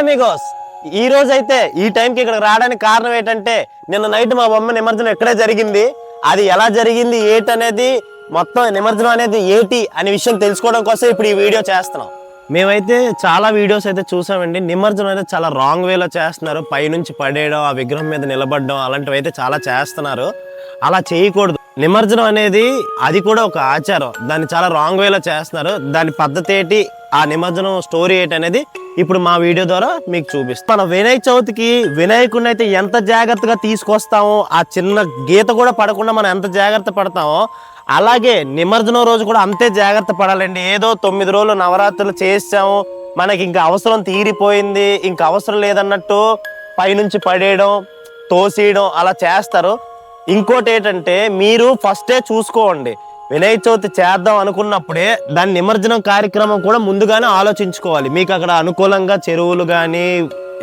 Amigos. ఈ రోజు అయితే ఈ టైంకి ఇక్కడ రావడానికి కారణం ఏంటంటే నిన్న నైట్ మా బొమ్మ నిమజ్జనం ఎక్కడే జరిగింది? అది ఎలా జరిగింది? ఏంటనేది మొత్తం నిమజ్జనం అనేది ఏటి అనే విషయం తెలుసుకోవడం కోసం ఇప్పుడు ఈ వీడియో చేస్తున్నాం. మేమైతే చాలా వీడియోస్ అయితే చూసామండి. నిమజ్జనం అయితే చాలా రాంగ్ వేలో చేస్తున్నారు. పైనుంచి పడేయడం ఆ విగ్రహం మీద నిలబడడం అలాంటివి అయితే చాలా చేస్తున్నారు. అలా చేయకూడదు. నిమజ్జనం అనేది అది కూడా ఒక ఆచారం. దాన్ని చాలా రాంగ్ వేలో చేస్తున్నారు. దాని పద్ధతి ఏంటి? ఆ నిమజ్జనం స్టోరీ ఏంటి అనేది ఇప్పుడు మా వీడియో ద్వారా మీకు చూపిస్తాం. మన వినాయక చవితికి వినాయకుడిని అయితే ఎంత జాగ్రత్తగా తీసుకొస్తామో ఆ చిన్న గీత కూడా పడకుండా మనం ఎంత జాగ్రత్త పడతామో అలాగే నిమజ్జనం రోజు కూడా అంతే జాగ్రత్త పడాలండి. ఏదో తొమ్మిది రోజులు నవరాత్రులు చేసాము మనకి ఇంకా అవసరం తీరిపోయింది ఇంకా అవసరం లేదన్నట్టు పైనుంచి పడేయడం తోసేయడం అలా చేస్తారు. ఇంకోటి ఏంటంటే మీరు ఫస్టే చూసుకోండి. వినాయక చవితి చేద్దాం అనుకున్నప్పుడే దాని నిమజ్జనం కార్యక్రమం కూడా ముందుగానే ఆలోచించుకోవాలి. మీకు అక్కడ అనుకూలంగా చెరువులు కానీ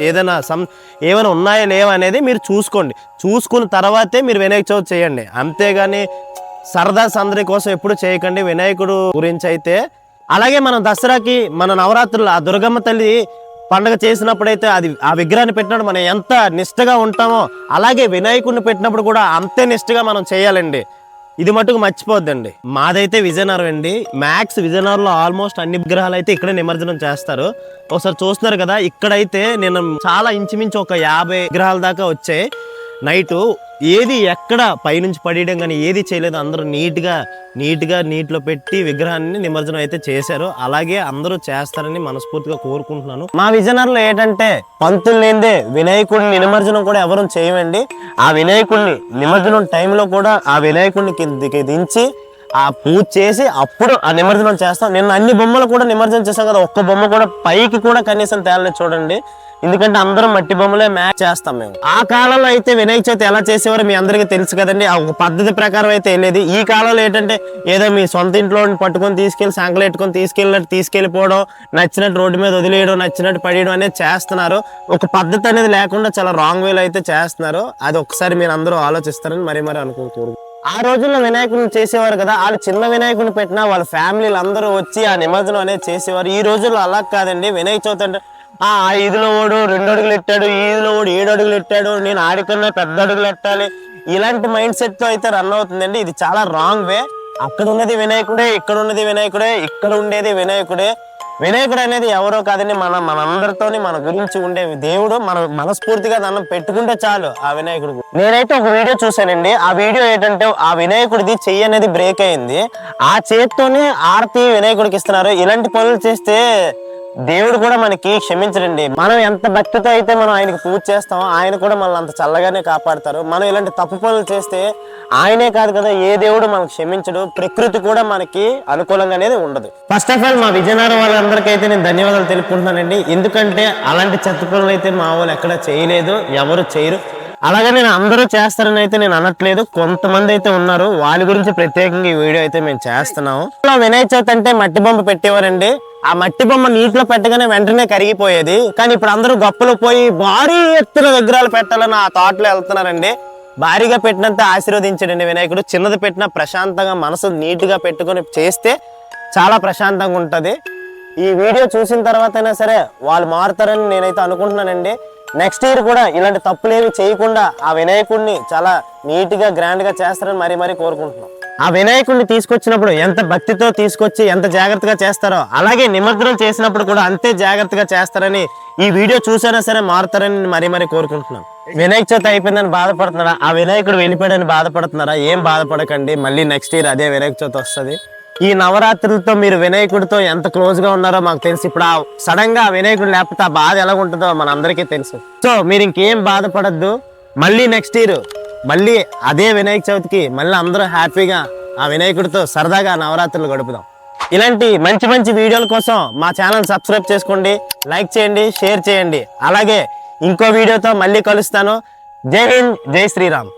ఏదైనా సం ఏమైనా ఉన్నాయా లేవా అనేది మీరు చూసుకోండి. చూసుకున్న తర్వాతే మీరు వినాయక చవితి చేయండి. అంతేగాని సరదా సందడి కోసం ఎప్పుడు చేయకండి. వినాయకుడు గురించి అయితే అలాగే మనం దసరాకి మన నవరాత్రులు ఆ దుర్గమ్మ తల్లి పండగ చేసినప్పుడైతే అది ఆ విగ్రహాన్ని పెట్టినప్పుడు మనం ఎంత నిష్టగా ఉంటామో అలాగే వినాయకుడిని పెట్టినప్పుడు కూడా అంతే నిష్టగా మనం చేయాలండి. ఇది మటుకు మర్చిపోద్దండి. మాదైతే విజయనగరం అండి. మ్యాక్స్ విజయనగరంలో ఆల్మోస్ట్ అన్ని విగ్రహాలు అయితే ఇక్కడే నిమజ్జనం చేస్తారు. ఒకసారి చూస్తున్నారు కదా ఇక్కడైతే నేను చాలా ఇంచుమించు ఒక యాభై విగ్రహాల దాకా వచ్చాయి. నైట్ ఏది ఎక్కడ పైనుంచి పడేయడం కానీ ఏది చేయలేదు. అందరూ నీట్గా నీట్గా నీటిలో పెట్టి విగ్రహాన్ని నిమజ్జనం అయితే చేశారు. అలాగే అందరూ చేస్తారని మనస్ఫూర్తిగా కోరుకుంటున్నాను. మా విజయనగరంలో ఏంటంటే పంతులు లేదే వినాయకుడిని నిమజ్జనం కూడా ఎవరు చేయమండి. ఆ వినాయకుడిని నిమజ్జనం టైంలో కూడా ఆ వినాయకుడిని కిందికి దించి ఆ పూజ చేసి అప్పుడు ఆ నిమజ్జనం చేస్తాం. నిన్న అన్ని బొమ్మలు కూడా నిమజ్జనం చేస్తాం కదా ఒక్క బొమ్మ కూడా పైకి కూడా కనీసం తేలలేదు చూడండి. ఎందుకంటే అందరం మట్టి బొమ్మలే మ్యాచ్ చేస్తాం మేము. ఆ కాలంలో అయితే వినాయక చవితి ఎలా చేసేవారో మీ అందరికీ తెలుసు కదండి. ఆ ఒక పద్ధతి ప్రకారం అయితే వెళ్ళేది ఈ కాలంలో ఏంటంటే ఏదో మీ సొంత ఇంట్లో పట్టుకొని తీసుకెళ్ళి సంకలు పెట్టుకొని తీసుకెళ్ళినట్టు తీసుకెళ్ళిపోవడం నచ్చినట్టు రోడ్డు మీద వదిలేయడం నచ్చినట్టు పడేయడం అనేది చేస్తున్నారు. ఒక పద్ధతి అనేది లేకుండా చాలా రాంగ్ వేలో అయితే చేస్తున్నారు. అది ఒకసారి మీరు అందరూ ఆలోచిస్తారని మరీ మరీ అనుకుంటున్నారు ఆ రోజుల్లో వినాయకుడిని చేసేవారు కదా. వాళ్ళు చిన్న వినాయకుడిని పెట్టినా వాళ్ళ ఫ్యామిలీలు అందరూ వచ్చి ఆ నిమజ్జనం అనేది చేసేవారు. ఈ రోజుల్లో అలా కాదండి. వినాయక చవితి అంటే ఆ ఆ ఈదులో ఓడు రెండు అడుగులు ఎట్టాడు ఈదులో ఓడు ఏడు అడుగులు ఎట్టాడు నేను ఆడికన్నా పెద్ద అడుగులు ఎట్టాలి? ఇలాంటి మైండ్ సెట్తో అయితే రన్ అవుతుందండి. ఇది చాలా రాంగ్ వే అక్కడ ఉన్నది వినాయకుడే ఇక్కడ ఉన్నది వినాయకుడే ఇక్కడ ఉండేది వినాయకుడే. వినాయకుడు అనేది ఎవరో కాదని మన మనందరితోని మన గురించి ఉండే దేవుడు. మన మనస్ఫూర్తిగా దండం పెట్టుకుంటే చాలు ఆ వినాయకుడు. నేనైతే ఒక వీడియో చూశానండి. ఆ వీడియో ఏంటంటే ఆ వినాయకుడిది చెయ్యి అనేది బ్రేక్ అయింది. ఆ చేత్తోనే ఆరతి వినాయకుడికి ఇస్తున్నారు. ఇలాంటి పనులు చేస్తే దేవుడు కూడా మనకి క్షమించడండి. మనం ఎంత భక్తితో అయితే మనం ఆయనకి పూజ చేస్తామో ఆయన కూడా మనల్ని అంత చల్లగానే కాపాడతారు. మనం ఇలాంటి తప్పు పనులు చేస్తే ఆయనే కాదు కదా ఏ దేవుడు మనకు క్షమించడు. ప్రకృతి కూడా మనకి అనుకూలంగా అనేది ఉండదు. ఫస్ట్ ఆఫ్ ఆల్ మా విజయనగరం వాళ్ళందరికీ అయితే నేను ధన్యవాదాలు తెలుపుకుంటున్నానండి. ఎందుకంటే అలాంటి చెత్త పనులు అయితే మా వాళ్ళు ఎక్కడ చేయలేదు ఎవరు చేయరు. అలాగే నేను అందరూ చేస్తారని అయితే నేను అనట్లేదు. కొంతమంది అయితే ఉన్నారు. వాళ్ళ గురించి ప్రత్యేకంగా ఈ వీడియో అయితే మేము చేస్తున్నాము. ఇలా వినాయక చవితి అంటే మట్టి బొమ్మ పెట్టేవారండి. ఆ మట్టి బొమ్మ నీటిలో పెట్టగానే వెంటనే కరిగిపోయేది. కానీ ఇప్పుడు అందరూ గొప్పలు పోయి భారీ ఎత్తున విగ్రహాలు పెట్టాలని ఆ థాట్లో వెళ్తున్నారండి. భారీగా పెట్టినంత ఆశీర్వదించడండి వినాయకుడు. చిన్నది పెట్టినా ప్రశాంతంగా మనసు నీట్గా పెట్టుకొని చేస్తే చాలా ప్రశాంతంగా ఉంటుంది. ఈ వీడియో చూసిన తర్వాత అయినా సరే వాళ్ళు మారుతారని నేనైతే అనుకుంటున్నానండి. నెక్స్ట్ ఇయర్ కూడా ఇలాంటి తప్పులేమి చేయకుండా ఆ వినాయకుడిని చాలా నీట్గా గ్రాండ్గా చేస్తారని మరీ మరీ కోరుకుంటున్నాం. ఆ వినాయకుడిని తీసుకొచ్చినప్పుడు ఎంత భక్తితో తీసుకొచ్చి ఎంత జాగ్రత్తగా చేస్తారో అలాగే నిమజ్జనం చేసినప్పుడు కూడా అంతే జాగ్రత్తగా చేస్తారని ఈ వీడియో చూసైనా సరే మారుతారని మరీ మరీ కోరుకుంటున్నాం. వినాయక చవితి అయిపోయిందని బాధపడుతున్నారా? ఆ వినాయకుడు వెళ్ళిపోయాడని బాధపడుతున్నారా? ఏం బాధపడకండి. మళ్ళీ నెక్స్ట్ ఇయర్ అదే వినాయక చవితి వస్తుంది. ఈ నవరాత్రులతో మీరు వినాయకుడితో ఎంత క్లోజ్గా ఉన్నారో మాకు తెలుసు. ఇప్పుడు ఆ సడన్గా వినాయకుడు లేకపోతే ఆ బాధ ఎలా ఉంటుందో మన అందరికీ తెలుసు. సో మీరు ఇంకేం బాధపడద్దు. మళ్ళీ నెక్స్ట్ ఇయర్ మళ్ళీ అదే వినాయక చవితికి మళ్ళీ అందరూ హ్యాపీగా ఆ వినాయకుడితో సరదాగా నవరాత్రులు గడుపుదాం. ఇలాంటి మంచి మంచి వీడియోల కోసం మా ఛానల్ సబ్స్క్రైబ్ చేసుకోండి లైక్ చేయండి షేర్ చేయండి. అలాగే ఇంకో వీడియోతో మళ్ళీ కలుస్తాను. జై హింద్ జై శ్రీరామ్.